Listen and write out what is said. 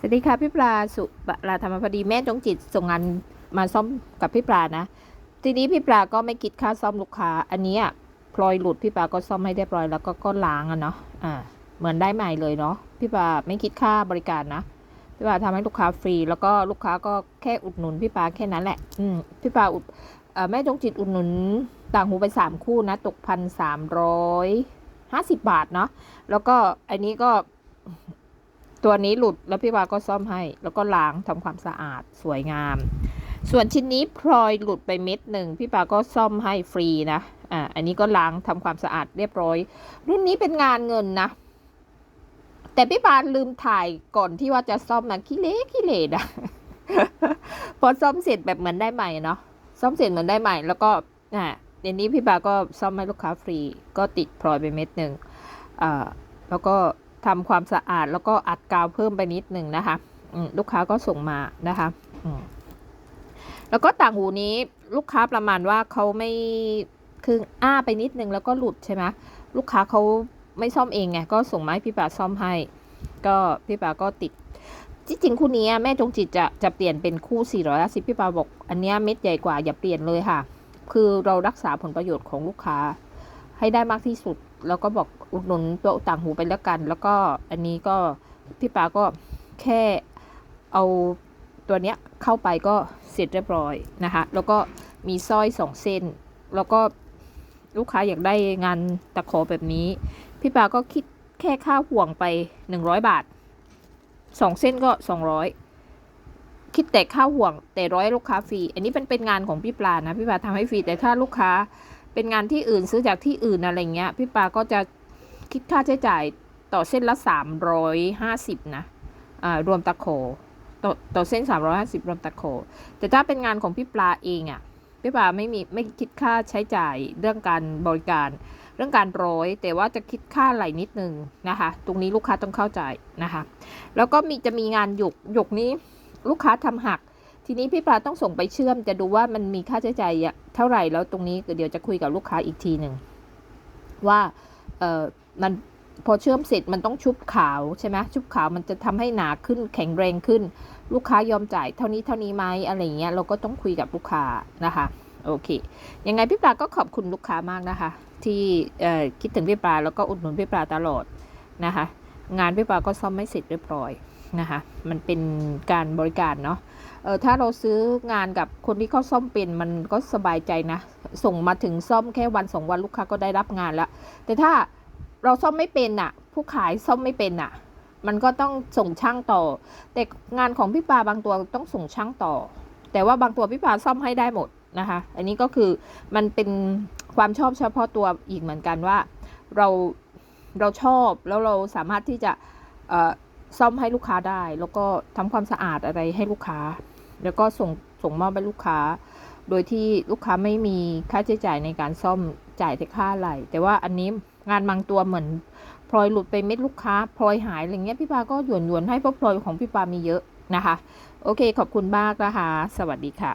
สวัสดีค่ะพี่ปลาสุปลาธรรมพอดีแม่จงจิตส่งงานมาซ่อมกับพี่ปลานะ ทีนี้พี่ปลาก็ไม่คิดค่าซ่อมลูกค้า อันนี้พลอยหลุดพี่ปลาก็ซ่อมให้เรียบร้อยแล้วก็ก็ล้างอะเนาะอ่าเหมือนได้ใหม่เลยเนาะพี่ปลาไม่คิดค่าบริการนะพี่ปลาทำให้ลูกค้าฟรี แล้วก็ลูกค้าก็แค่อุดหนุนพี่ปลาแค่นั้นแหละ อืมพี่ปลาอุดแม่จงจิตอุดหนุนต่างหูไปสามคู่นะตกพันสามร้อยห้าสิบบาทเนาะแล้วก็อันนี้ก็ ตัวนี้หลุดแล้วพี่วาก็ซ่อมให้ แล้วก็ล้างทำความสะอาดสวยงาม ส่วนชิ้นนี้พลอยหลุดไปเม็ดหนึ่งพี่ปาก็ซ่อมให้ฟรีนะอ่าอันนี้ก็ล้างทำความสะอาดเรียบร้อย รุ่นนี้เป็นงานเงินนะแต่พี่ปาลืมถ่ายก่อนที่ว่าจะซ่อมนะขี้เละขี้เละนะพอซ่อมเสร็จแบบเหมือนได้ใหม่เนาะซ่อมเสร็จเหมือนได้ใหม่ แล้วก็อ่าเดี๋ยวนี้พี่ปาก็ซ่อมให้ลูกค้าฟรี ก็ติดพลอยไปเม็ดหนึ่งอ่าแล้วก็ ทำความสะอาดแล้วก็อัดกาวเพิ่มไปนิดหนึ่งนะคะลูกค้าก็ส่งมานะคะแล้วก็ต่างหูนี้ลูกค้าประมาณว่าเขาไม่คืออ้าไปนิดนึงแล้วก็หลุดใช่ไหมลูกค้าเขาไม่ซ่อมเองไงก็ส่งมาให้พี่ปาซ่อมให้ ก็พี่ปาก็ติดจริงๆคู่นี้แม่จงจิตจะจะเปลี่ยนเป็นคู่450พี่ปาบอก อันนี้เม็ดใหญ่กว่าอย่าเปลี่ยนเลยค่ะ คือเรารักษาผลประโยชน์ของลูกค้าให้ได้มากที่สุด แล้วก็บอกอุดหนุนตัวต่างหูไปแล้วกัน แล้วก็อันนี้ก็พี่ปาก็แค่เอาตัวเนี้ยเข้าไปก็เสร็จเรียบร้อยนะคะแล้วก็มีสร้อยสองเส้น แล้วก็ลูกค้าอยากได้งานตะขอแบบนี้ พี่ปาก็คิดแค่ค่าห่วงไปหนึ่งร้อยบาทสองเส้นก็สองร้อยคิดแต่ค่าห่วงแต่ร้อยลูกค้าฟรี อันนี้เป็นเป็นงานของพี่ปลานะ พี่ปลาทำให้ฟรีแต่ถ้าลูกค้า เป็นงานที่อื่นซื้อจากที่อื่นอะไรเงี้ย พี่ปาก็จะคิดค่าใช้จ่ายต่อเส้นละสามร้อยห้าสิบนะอ่ารวมตะโขต่อต่อเส้นสามร้อยห้าสิบรวมตะโข แต่ถ้าเป็นงานของพี่ปลาเองอะ่ะพี่ปลาไม่มีไม่คิดค่าใช้จ่ายเรื่องการบริการ เรื่องการร้อย แต่ว่าจะคิดค่าไหลนิดนึงนะคะ ตรงนี้ลูกค้าต้องเข้าใจนะคะ แล้วก็มีจะมีงานหยกหยกนี้ลูกค้าทำหัก ทีนี้พี่ปลาต้องส่งไปเชื่อมจะดูว่ามันมีค่าใช้จ่ายเท่าไหร่แล้วตรงนี้เดี๋ยวจะคุยกับลูกค้าอีกทีหนึ่งว่าเออมันพอเชื่อมเสร็จมันต้องชุบขาวใช่ไหมชุบขาวมันจะทำให้หนาขึ้นแข็งแรงขึ้น ลูกค้ายอมจ่ายเท่านี้เท่านี้ไหมอะไรเงี้ยเราก็ต้องคุยกับลูกค้านะคะโอเคยังไงพี่ปลาก็ขอบคุณลูกค้ามากนะคะ ที่คิดถึงพี่ปลาแล้วก็อุดหนุนพี่ปลาตลอดนะคะ งานพี่ปลาก็ซ่อมไม่เสร็จเรียบร้อย นะคะมันเป็นการบริการเนาะเออถ้าเราซื้องานกับคนที่เขาซ่อมเป็นมันก็สบายใจนะ ส่งมาถึงซ่อมแค่วันสองวันลูกค้าก็ได้รับงานแล้ว แต่ถ้าเราซ่อมไม่เป็นน่ะ ผู้ขายซ่อมไม่เป็นน่ะ มันก็ต้องส่งช่างต่อ แต่งานของพี่ปาบางตัวต้องส่งช่างต่อ แต่ว่าบางตัวพี่ปาซ่อมให้ได้หมดนะคะ อันนี้ก็คือมันเป็นความชอบเฉพาะตัวอีกเหมือนกันว่า เราเราชอบแล้วเราสามารถที่จะเอ่อ ซ่อมให้ลูกค้าได้ แล้วก็ทำความสะอาดอะไรให้ลูกค้า แล้วก็ส่งส่งมอบไปลูกค้า โดยที่ลูกค้าไม่มีค่าใช้จ่ายในการซ่อมจ่ายแต่ค่าอะไรแต่ว่าอันนี้งานบางตัวเหมือนพลอยหลุดไปเม็ดลูกค้าพลอยหายอะไรเงี้ยพี่ปาก็หยวนหยวนให้เพราะพลอยของพี่ปามีเยอะนะคะ โอเคขอบคุณมากนะคะ สวัสดีค่ะ